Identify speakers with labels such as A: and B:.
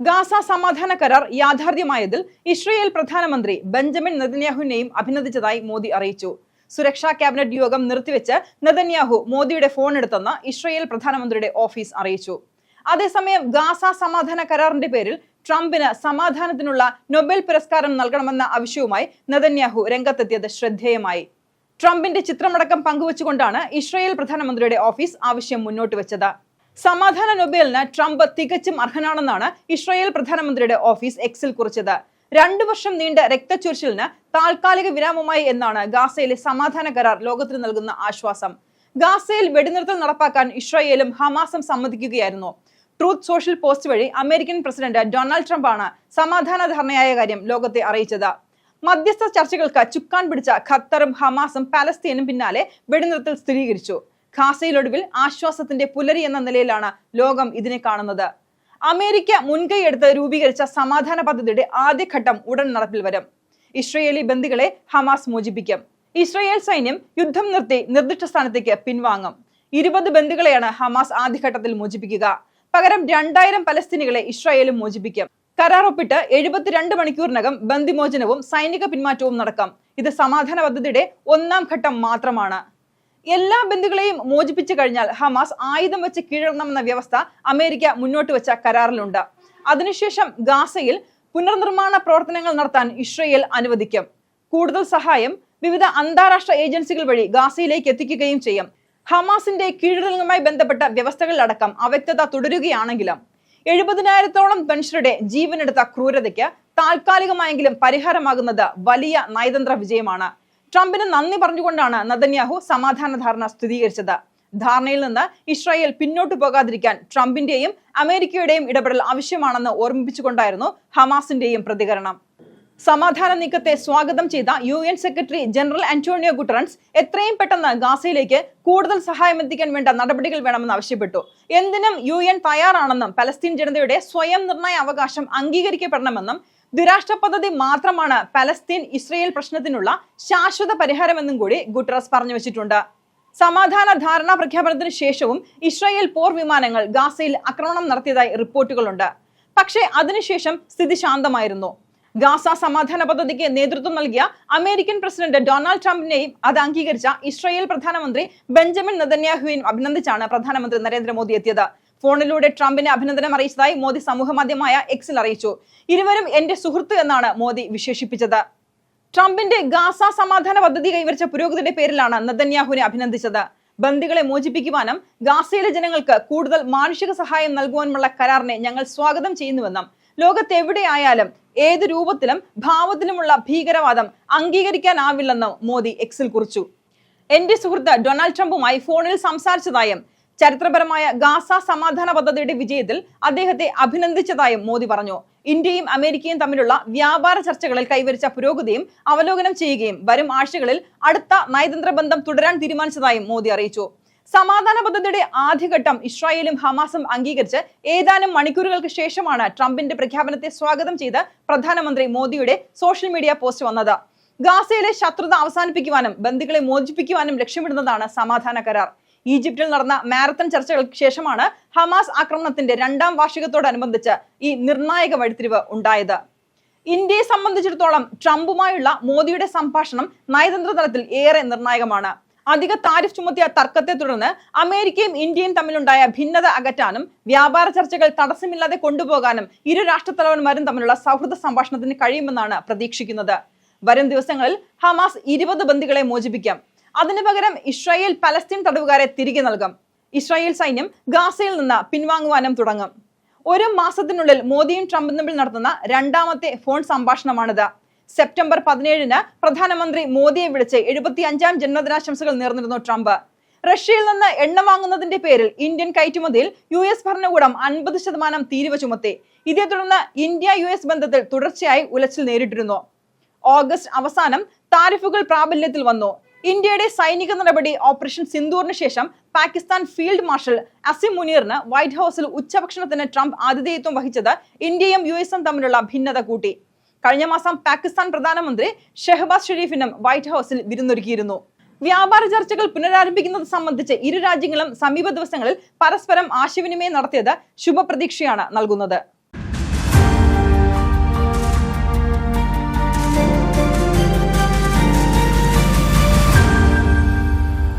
A: Gaza സമാധാന കരാർ യാഥാർത്ഥ്യമായതിൽ ഇസ്രയേൽ പ്രധാനമന്ത്രി ബെഞ്ചമിൻ നെതന്യാഹുവിനെയും അഭിനന്ദിച്ചതായി മോദി അറിയിച്ചു. സുരക്ഷാ ക്യാബിനറ്റ് യോഗം നിർത്തിവെച്ച് നെതന്യാഹു മോദിയുടെ ഫോൺ എടുത്തെന്ന് ഇസ്രയേൽ പ്രധാനമന്ത്രിയുടെ ഓഫീസ് അറിയിച്ചു. അതേസമയം ഗാസ സമാധാന കരാറിന്റെ പേരിൽ ട്രംപിന് സമാധാനത്തിനുള്ള നൊബേൽ പുരസ്കാരം നൽകണമെന്ന ആവശ്യവുമായി നെതന്യാഹു രംഗത്തെത്തിയത് ശ്രദ്ധേയമായി. ട്രംപിന്റെ ചിത്രമടക്കം പങ്കുവച്ചുകൊണ്ടാണ് ഇസ്രയേൽ പ്രധാനമന്ത്രിയുടെ ഓഫീസ് ആവശ്യം മുന്നോട്ട് വെച്ചത്. സമാധാന നൊബേലിന് ട്രംപ് തികച്ചും അർഹനാണെന്നാണ് ഇസ്രായേൽ പ്രധാനമന്ത്രിയുടെ ഓഫീസ് എക്സിൽ കുറിച്ചത്. രണ്ടു വർഷം നീണ്ട രക്തച്ചൊരിച്ചിലിന് താൽക്കാലിക വിരാമമായി എന്നാണ് ഗാസയിലെ സമാധാന കരാർ ലോകത്തിന് നൽകുന്ന ആശ്വാസം. ഗാസയിൽ വെടിനിർത്തൽ നടപ്പാക്കാൻ ഇസ്രായേലും ഹമാസും സമ്മതിക്കുകയായിരുന്നു. ട്രൂത്ത് സോഷ്യൽ പോസ്റ്റ് വഴി അമേരിക്കൻ പ്രസിഡന്റ് ഡൊണാൾഡ് ട്രംപാണ് സമാധാന ധാരണയായ കാര്യം ലോകത്തെ അറിയിച്ചത്. മധ്യസ്ഥ ചർച്ചകൾക്ക് ചുക്കാൻ പിടിച്ച ഖത്തറും ഹമാസും പാലസ്തീനും പിന്നാലെ വെടിനിർത്തൽ സ്ഥിരീകരിച്ചു. ഖാസയിലൊടുവിൽ ആശ്വാസത്തിന്റെ പുലരി എന്ന നിലയിലാണ് ലോകം ഇതിനെ കാണുന്നത്. അമേരിക്ക മുൻകൈയെടുത്ത് രൂപീകരിച്ച സമാധാന പദ്ധതിയുടെ ആദ്യഘട്ടം ഉടൻ നടപ്പിൽ വരും. ഇസ്രയേലി ബന്ദികളെ ഹമാസ് മോചിപ്പിക്കും. ഇസ്രയേൽ സൈന്യം യുദ്ധം നിർത്തി നിർദ്ദിഷ്ട സ്ഥാനത്തേക്ക് പിൻവാങ്ങും. ഇരുപത് ബന്ദികളെയാണ് ഹമാസ് ആദ്യഘട്ടത്തിൽ മോചിപ്പിക്കുക. പകരം രണ്ടായിരം പലസ്തീനികളെ ഇസ്രായേലും മോചിപ്പിക്കും. കരാർ ഒപ്പിട്ട് എഴുപത്തിരണ്ട് മണിക്കൂറിനകം ബന്ദിമോചനവും സൈനിക പിന്മാറ്റവും നടക്കാം. ഇത് സമാധാന പദ്ധതിയുടെ ഒന്നാം ഘട്ടം മാത്രമാണ്. എല്ലാ ബന്ധുക്കളെയും മോചിപ്പിച്ചു കഴിഞ്ഞാൽ ഹമാസ് ആയുധം വെച്ച് കീഴടണമെന്ന വ്യവസ്ഥ അമേരിക്ക മുന്നോട്ട് വെച്ച കരാറിലുണ്ട്. അതിനുശേഷം ഗാസയിൽ പുനർനിർമ്മാണ പ്രവർത്തനങ്ങൾ നടത്താൻ ഇസ്രയേൽ അനുവദിക്കും. കൂടുതൽ സഹായം വിവിധ അന്താരാഷ്ട്ര ഏജൻസികൾ വഴി ഗാസയിലേക്ക് എത്തിക്കുകയും ചെയ്യും. ഹമാസിന്റെ കീഴടങ്ങുമായി ബന്ധപ്പെട്ട വ്യവസ്ഥകളിലടക്കം അവ്യക്തത തുടരുകയാണെങ്കിലും എഴുപതിനായിരത്തോളം മനുഷ്യരുടെ ജീവനെടുത്ത ക്രൂരതയ്ക്ക് താൽക്കാലികമായെങ്കിലും പരിഹാരമാകുന്നത് വലിയ നയതന്ത്ര വിജയമാണ്. ട്രംപിന് നന്ദി പറഞ്ഞുകൊണ്ടാണ് നദന്യാഹു സമാധാന ധാരണ സ്ഥിരീകരിച്ചത്. ധാരണയിൽ നിന്ന് ഇസ്രായേൽ പിന്നോട്ടു പോകാതിരിക്കാൻ ട്രംപിന്റെയും അമേരിക്കയുടെയും ഇടപെടൽ ആവശ്യമാണെന്ന് ഓർമ്മിപ്പിച്ചുകൊണ്ടായിരുന്നു ഹമാസിന്റെയും പ്രതികരണം. സമാധാന നീക്കത്തെ സ്വാഗതം ചെയ്ത U N secretary general Antonio Guterres എത്രയും പെട്ടെന്ന് ഗാസയിലേക്ക് കൂടുതൽ സഹായം എത്തിക്കാൻ വേണ്ട നടപടികൾ വേണമെന്ന് ആവശ്യപ്പെട്ടു. എന്തിനും യു എൻ തയ്യാറാണെന്നും പലസ്തീൻ ജനതയുടെ സ്വയം നിർണയ അവകാശം അംഗീകരിക്കപ്പെടണമെന്നും ദ്വിരാഷ്ട്ര പദ്ധതി മാത്രമാണ് പലസ്തീൻ ഇസ്രയേൽ പ്രശ്നത്തിനുള്ള ശാശ്വത പരിഹാരമെന്നും കൂടി ഗുട്ടറസ് പറഞ്ഞു വെച്ചിട്ടുണ്ട്. സമാധാന ധാരണാ പ്രഖ്യാപനത്തിന് ശേഷവും ഇസ്രായേൽ പോർ വിമാനങ്ങൾ ഗാസയിൽ ആക്രമണം നടത്തിയതായി റിപ്പോർട്ടുകളുണ്ട്. പക്ഷേ അതിനുശേഷം സ്ഥിതി ശാന്തമായിരുന്നു. ഗാസ സമാധാന പദ്ധതിക്ക് നേതൃത്വം നൽകിയ അമേരിക്കൻ പ്രസിഡന്റ് ഡൊണാൾഡ് ട്രംപിനെയും അത് അംഗീകരിച്ച ഇസ്രായേൽ പ്രധാനമന്ത്രി ബെഞ്ചമിൻ നദന്യാഹുവിനും അഭിനന്ദിച്ചാണ് പ്രധാനമന്ത്രി നരേന്ദ്രമോദി എത്തിയത്. ഫോണിലൂടെ ട്രംപിനെ അഭിനന്ദനം അറിയിച്ചതായി മോദി സമൂഹമാധ്യമമായ എക്സിൽ അറിയിച്ചു. ഇരുവരും എന്റെ സുഹൃത്ത് എന്നാണ് മോദി വിശേഷിപ്പിച്ചത്. ട്രംപിന്റെ ഗാസ സമാധാന പദ്ധതി കൈവരിച്ച പുരോഗതിയുടെ പേരിലാണ് നദന്യാഹുവിനെ അഭിനന്ദിച്ചത്. ബന്ദികളെ മോചിപ്പിക്കുവാനും ഗാസയിലെ ജനങ്ങൾക്ക് കൂടുതൽ മാനുഷിക സഹായം നൽകുവാനുമുള്ള കരാറിനെ ഞങ്ങൾ സ്വാഗതം ചെയ്യുന്നുവെന്നും ലോകത്തെവിടെയായാലും ഏത് രൂപത്തിലും ഭാവത്തിലുമുള്ള ഭീകരവാദം അംഗീകരിക്കാനാവില്ലെന്ന് മോദി എക്സിൽ കുറിച്ചു. എന്റെ സുഹൃത്ത് ഡൊണാൾഡ് ട്രംപുമായി ഫോണിൽ സംസാരിച്ചതായും ചരിത്രപരമായ ഗാസ സമാധാന പദ്ധതിയുടെ വിജയത്തിൽ അദ്ദേഹത്തെ അഭിനന്ദിച്ചതായും മോദി പറഞ്ഞു. ഇന്ത്യയും അമേരിക്കയും തമ്മിലുള്ള വ്യാപാര ചർച്ചകളിൽ കൈവരിച്ച പുരോഗതിയും അവലോകനം ചെയ്യുകയും വരും ആഴ്ചകളിൽ അടുത്ത നയതന്ത്ര ബന്ധം തുടരാൻ തീരുമാനിച്ചതായും മോദി അറിയിച്ചു. സമാധാന പദ്ധതിയുടെ ആദ്യഘട്ടം ഇസ്രായേലും ഹമാസും അംഗീകരിച്ച് ഏതാനും മണിക്കൂറുകൾക്ക് ശേഷമാണ് ട്രംപിന്റെ പ്രഖ്യാപനത്തെ സ്വാഗതം ചെയ്ത് പ്രധാനമന്ത്രി മോദിയുടെ സോഷ്യൽ മീഡിയ പോസ്റ്റ് വന്നത്. ഗാസയിലെ ശത്രുത അവസാനിപ്പിക്കുവാനും ബന്ധുക്കളെ മോചിപ്പിക്കുവാനും ലക്ഷ്യമിടുന്നതാണ് സമാധാന കരാർ. ഈജിപ്തിൽ നടന്ന മാരത്തൺ ചർച്ചകൾക്ക് ശേഷമാണ് ഹമാസ് ആക്രമണത്തിന്റെ രണ്ടാം വാർഷികത്തോടനുബന്ധിച്ച് ഈ നിർണായക വഴിത്തിരിവ് ഉണ്ടായത്. ഇന്ത്യയെ സംബന്ധിച്ചിടത്തോളം ട്രംപുമായുള്ള മോദിയുടെ സംഭാഷണം നയതന്ത്ര തലത്തിൽ ഏറെ നിർണായകമാണ്. അധിക താരിഫ് ചുമത്തിയ തർക്കത്തെ തുടർന്ന് അമേരിക്കയും ഇന്ത്യയും തമ്മിലുണ്ടായ ഭിന്നത അകറ്റാനും വ്യാപാര ചർച്ചകൾ തടസ്സമില്ലാതെ കൊണ്ടുപോകാനും ഇരു രാഷ്ട്രത്തലവന്മാരും തമ്മിലുള്ള സൗഹൃദ സംഭാഷണത്തിന് കഴിയുമെന്നാണ് പ്രതീക്ഷിക്കുന്നത്. വരും ദിവസങ്ങളിൽ ഹമാസ് ഇരുപത് ബന്ദികളെ മോചിപ്പിക്കാം. അതിനു പകരം ഇസ്രായേൽ പലസ്തീൻ തടവുകാരെ തിരികെ നൽകും. ഇസ്രായേൽ സൈന്യം ഗാസയിൽ നിന്ന് പിൻവാങ്ങുവാനും തുടങ്ങും. ഒരു മാസത്തിനുള്ളിൽ മോദിയും ട്രംപും തമ്മിൽ നടത്തുന്ന രണ്ടാമത്തെ ഫോൺ സംഭാഷണമാണിത്. സെപ്റ്റംബർ പതിനേഴിന് പ്രധാനമന്ത്രി മോദിയെ വിളിച്ച് എഴുപത്തി അഞ്ചാം ജന്മദിനാശംസകൾ നേർന്നിരുന്നു ട്രംപ്. റഷ്യയിൽ നിന്ന് എണ്ണ വാങ്ങുന്നതിന്റെ പേരിൽ ഇന്ത്യൻ കയറ്റുമതിയിൽ യു എസ് ഭരണകൂടം അൻപത് ശതമാനം തീരുവ ചുമത്തി. ഇതേ തുടർന്ന് ഇന്ത്യ യു എസ് ബന്ധത്തിൽ തുടർച്ചയായി ഉലച്ചിൽ നേരിട്ടിരുന്നു. ഓഗസ്റ്റ് അവസാനം താരിഫുകൾ പ്രാബല്യത്തിൽ വന്നു. ഇന്ത്യയുടെ സൈനിക നടപടി ഓപ്പറേഷൻ സിന്ദൂറിന് ശേഷം പാകിസ്ഥാൻ ഫീൽഡ് മാർഷൽ അസിം മുനീറിന് വൈറ്റ് ഹൌസിൽ ഉച്ചഭക്ഷണത്തിന് ട്രംപ് ആതിഥേയത്വം വഹിച്ചത് ഇന്ത്യയും യു തമ്മിലുള്ള ഭിന്നത കൂട്ടി. കഴിഞ്ഞ മാസം പാകിസ്ഥാൻ പ്രധാനമന്ത്രി ഷെഹബാസ് ഷെരീഫിനും വൈറ്റ് ഹൗസിൽ വിരുന്നൊരുക്കിയിരുന്നു. വ്യാപാര ചർച്ചകൾ പുനരാരംഭിക്കുന്നത് സംബന്ധിച്ച് ഇരു രാജ്യങ്ങളും സമീപ ദിവസങ്ങളിൽ പരസ്പരം ആശയവിനിമയം നടത്തിയത് ശുഭപ്രതീക്ഷയാണ് നൽകുന്നത്.